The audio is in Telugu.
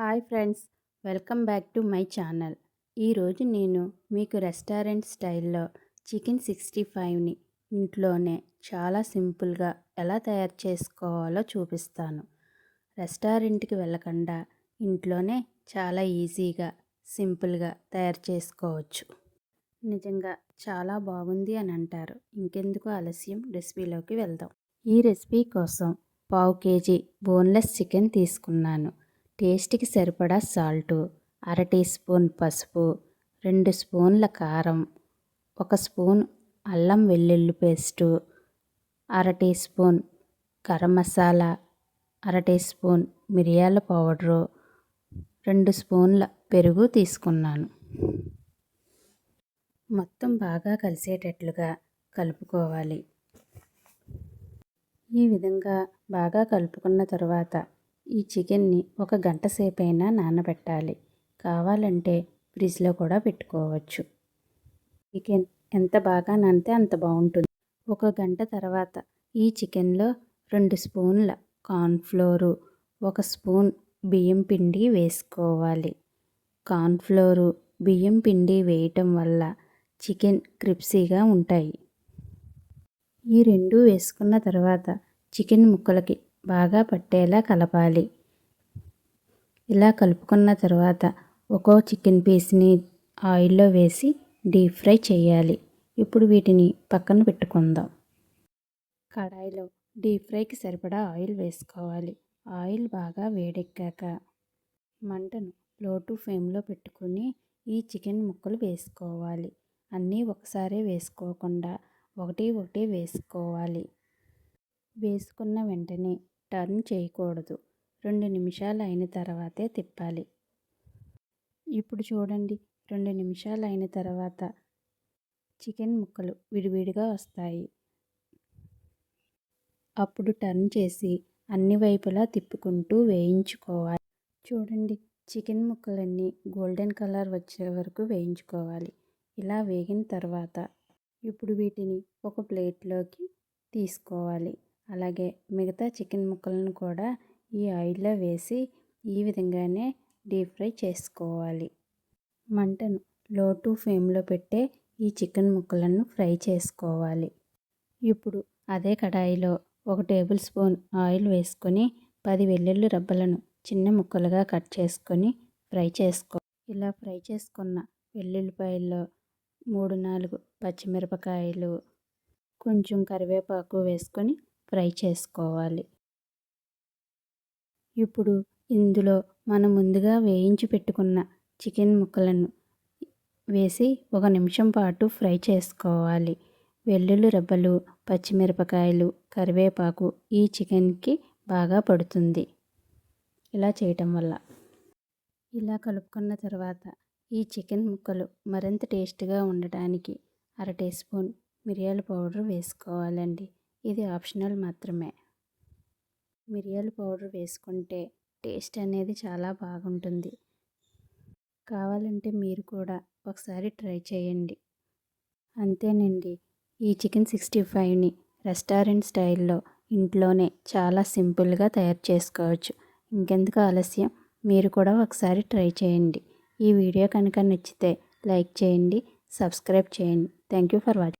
Hi friends welcome back to my channel. ఈరోజు నేను మీకు రెస్టారెంట్ స్టైల్లో చికెన్ సిక్స్టీ ఫైవ్ని ఇంట్లోనే చాలా సింపుల్గా ఎలా తయారు చేసుకోవాలో చూపిస్తాను. రెస్టారెంట్కి వెళ్ళకుండా ఇంట్లోనే చాలా ఈజీగా సింపుల్గా తయారు చేసుకోవచ్చు. నిజంగా చాలా బాగుంది అని అంటారు. ఇంకెందుకు ఆలస్యం? రెసిపీలోకి వెళ్దాం. ఈ రెసిపీ కోసం పావు కేజీ బోన్లెస్ చికెన్ తీసుకున్నాను. టేస్ట్కి సరిపడా సాల్టు అర టీ స్పూన్ పసుపు రెండు స్పూన్ల కారం ఒక స్పూన్ అల్లం వెల్లుల్లి పేస్టు అర టీ స్పూన్ గరం మసాలా అర టీ స్పూన్ మిరియాల పౌడరు రెండు స్పూన్ల పెరుగు తీసుకున్నాను. మొత్తం బాగా కలిసేటట్లుగా కలుపుకోవాలి. ఈ విధంగా బాగా కలుపుకున్న తర్వాత ఈ చికెన్ని ఒక గంట సేపైనా నానబెట్టాలి. కావాలంటే ఫ్రిడ్జ్లో కూడా పెట్టుకోవచ్చు. చికెన్ ఎంత బాగా నానితే అంత బాగుంటుంది. ఒక గంట తర్వాత ఈ చికెన్లో రెండు స్పూన్ల కార్న్ఫ్లోరు ఒక స్పూన్ బియ్యం పిండి వేసుకోవాలి. కార్న్ఫ్లోరు బియ్యం పిండి వేయటం వల్ల చికెన్ క్రిప్సీగా ఉంటాయి. ఈ రెండు వేసుకున్న తర్వాత చికెన్ ముక్కలకి బాగా పట్టేలా కలపాలి. ఇలా కలుపుకున్న తర్వాత ఒక్కో చికెన్ పీస్ని ఆయిల్లో వేసి డీప్ ఫ్రై చేయాలి. ఇప్పుడు వీటిని పక్కన పెట్టుకుందాం. కడాయిలో డీప్ ఫ్రైకి సరిపడా ఆయిల్ వేసుకోవాలి. ఆయిల్ బాగా వేడెక్కాక మంటను లో టు ఫ్లేమ్లో పెట్టుకుని ఈ చికెన్ ముక్కలు వేసుకోవాలి. అన్నీ ఒకసారి వేసుకోకుండా ఒకటి ఒకటి వేసుకోవాలి. వేసుకున్న వెంటనే టర్న్ చేయకూడదు. రెండు నిమిషాలు అయిన తర్వాతే తిప్పాలి. ఇప్పుడు చూడండి. రెండు నిమిషాలు అయిన తర్వాత చికెన్ ముక్కలు విడివిడిగా వస్తాయి. అప్పుడు టర్న్ చేసి అన్ని వైపులా తిప్పుకుంటూ వేయించుకోవాలి. చూడండి. చికెన్ ముక్కలన్నీ గోల్డెన్ కలర్ వచ్చే వరకు వేయించుకోవాలి. ఇలా వేగిన తర్వాత ఇప్పుడు వీటిని ఒక ప్లేట్లోకి తీసుకోవాలి. అలాగే మిగతా చికెన్ ముక్కలను కూడా ఈ ఆయిల్లో వేసి ఈ విధంగానే డీప్ ఫ్రై చేసుకోవాలి. మంటను లో టు ఫ్లేమ్లో పెట్టే ఈ చికెన్ ముక్కలను ఫ్రై చేసుకోవాలి. ఇప్పుడు అదే కడాయిలో ఒక టేబుల్ స్పూన్ ఆయిల్ వేసుకొని పది వెల్లుల్లి రబ్బలను చిన్న ముక్కలుగా కట్ చేసుకొని ఫ్రై చేసుకో ఇలా ఫ్రై చేసుకున్న వెల్లుల్లిపాయల్లో మూడు నాలుగు పచ్చిమిరపకాయలు కొంచెం కరివేపాకు వేసుకొని ఫ్రై చేసుకోవాలి. ఇప్పుడు ఇందులో మనం ముందుగా వేయించి పెట్టుకున్న చికెన్ ముక్కలను వేసి ఒక నిమిషం పాటు ఫ్రై చేసుకోవాలి. వెల్లుల్లి రెబ్బలు పచ్చిమిరపకాయలు కరివేపాకు ఈ చికెన్కి బాగా పడుతుంది. ఇలా చేయటం వల్ల. ఇలా కలుపుకున్న తర్వాత ఈ చికెన్ ముక్కలు మరింత టేస్ట్గా ఉండటానికి అర టీ స్పూన్ మిరియాల పౌడర్ వేసుకోవాలండి. ఇది ఆప్షనల్ మాత్రమే. మిరియాల పౌడర్ వేసుకుంటే టేస్ట్ అనేది చాలా బాగుంటుంది. కావాలంటే మీరు కూడా ఒకసారి ట్రై చేయండి. అంతేనండి ఈ చికెన్ సిక్స్టీ ఫైవ్ని రెస్టారెంట్ స్టైల్లో ఇంట్లోనే చాలా సింపుల్గా తయారు చేసుకోవచ్చు. ఇంకెందుకు ఆలస్యం? మీరు కూడా ఒకసారి ట్రై చేయండి. ఈ వీడియో కనుక నచ్చితే లైక్ చేయండి సబ్స్క్రైబ్ చేయండి. Thank you for watching